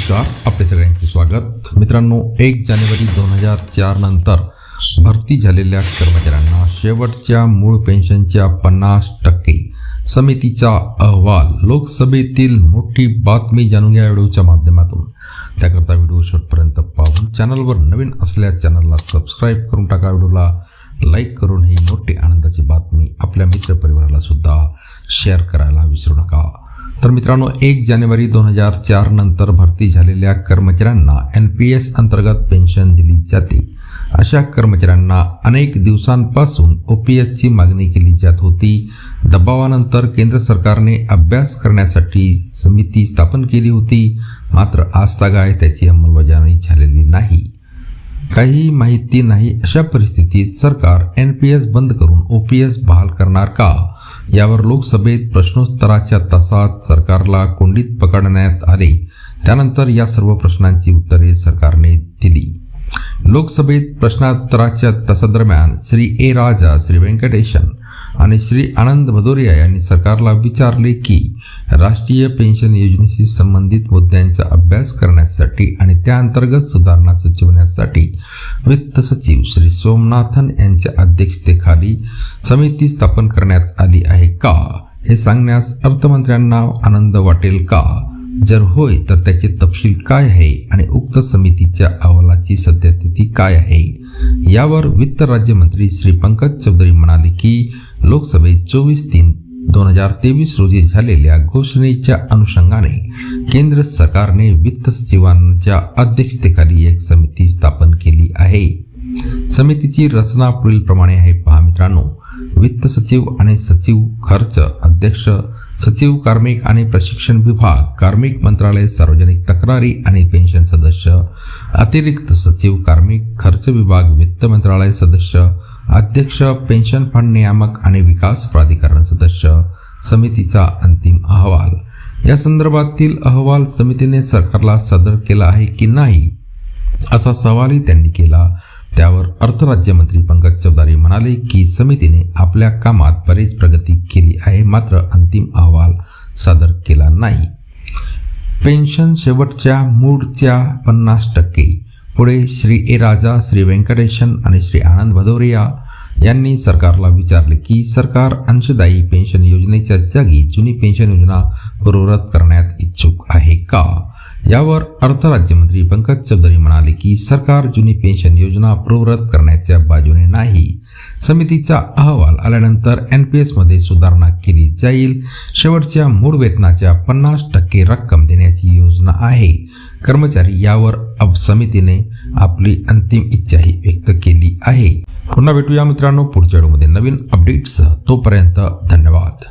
नमस्कार आपल्या सगळ्यांचे स्वागत. मित्रांनो एक जानेवारी दोन हजार चार नंतर भरती झालेल्या कर्मचाऱ्यांना शेवटच्या मूळ पेन्शनच्या पन्नास टक्के समितीचा अहवाल. लोकसभेतील मोठी बातमी जाणून घ्या व्हिडिओच्या माध्यमातून. त्याकरता व्हिडिओ शेवटपर्यंत पाहून चॅनलवर नवीन असल्या चॅनलला सबस्क्राईब करून टाका. व्हिडिओला लाईक करून ही मोठी आनंदाची बातमी आपल्या मित्रपरिवाराला सुद्धा शेअर करायला विसरू नका. तर मित्रांनो एक जानेवारी दोन हजार चार नंतर भरती झालेल्या कर्मचाऱ्यांना एन पी एस अंतर्गत पेन्शन दिली जाते. अशा कर्मचाऱ्यांना अनेक दिवसांपासून ओ पी एसची मागणी केली जात होती. दबावानंतर केंद्र सरकारने अभ्यास करण्यासाठी समिती स्थापन केली होती. मात्र आजतागाय त्याची अंमलबजावणी झालेली नाही. काही माहिती नाही अशा परिस्थितीत सरकार एन पी एस बंद करून ओ पी एस बहाल करणार का? यावर लोकसभेत प्रश्नोत्तराच्या तासात सरकारला कोंडीत पकडण्यात आले. त्यानंतर या सर्व प्रश्नांची उत्तरे सरकारने दिली. लोकसभेत प्रश्नोत्तराच्या तासादरम्यान श्री ए राजा श्री व्यंकटेशन आणि श्री आनंद भदोरिया यांनी सरकारला विचारले की राष्ट्रीय पेन्शन योजनेशी संबंधित मुद्द्यांचा अभ्यास करण्यासाठी आणि त्या अंतर्गत सुधारणा सुचवण्यासाठी वित्त सचिव श्री सोमनाथन यांच्या अध्यक्षतेखाली समिती स्थापन करण्यात आली आहे का? हे सांगण्यास अर्थमंत्र्यांना आनंद वाटेल का? जर होय तर त्याचे तपशील काय आहे आणि उक्त समितीच्या अहवालाची सद्यस्थिती काय आहे? यावर वित्त राज्यमंत्री श्री पंकज चौधरी म्हणाले की लोकसभेत चोवीस तीन दोन हजार तेवीस रोजी झालेल्या घोषणेच्या अनुषंगाने केंद्र सरकारने वित्त सचिवांच्या अध्यक्षतेखाली एक समिती स्थापन केली आहे. समितीची रचना पुढीलप्रमाणे आहे पहा मित्रांनो. सचिव आणि सचिव खर्च अध्यक्ष सचिव कार्मिक आणि प्रशिक्षण विभाग कार्मिक मंत्रालय सार्वजनिक तक्रारी आणि पेन्शन सदस्य अतिरिक्त सचिव कार्मिक खर्च विभाग वित्त मंत्रालय सदस्य अध्यक्ष पेन्शन फंड नियामक आणि विकास प्राधिकरण सदस्य समितीचा अंतिम अहवाल. या संदर्भातील अहवाल समितीने सरकारला सादर केला आहे की नाही असा सवालही त्यांनी केला. त्यावर अर्थराज्यमंत्री पंकज चौधरी म्हणाले की समितीने आपल्या कामात बरीच प्रगती केली आहे मात्र अंतिम अहवाल सादर केला नाही. पेन्शन शेवटच्या मूडच्या पन्नास टक्के. पुढे श्री ए राजा श्री व्यंकटेशन आणि श्री आनंद भदौरिया यांनी सरकारला विचारले की सरकार अंशदायी पेन्शन योजनेच्या जागी जुनी पेन्शन योजना पूर्ववत करण्यात इच्छुक आहे का? यावर अर्थ राज्यमंत्री पंकज चौधरी म्हणाले की सरकार जुनी पेन्शन योजना प्रवृत्त करण्याच्या बाजूने नाही. समितीचा अहवाल आल्यानंतर एन पी एसमध्ये सुधारणा केली जाईल. शेवटच्या मूळ वेतनाच्या पन्नास टक्के रक्कम देण्याची योजना आहे. कर्मचारी यावर अब समितीने आपली अंतिम इच्छाही व्यक्त केली आहे. पुन्हा भेटूया मित्रांनो पुढच्या व्हिडिओमध्ये नवीन अपडेट्स तोपर्यंत धन्यवाद.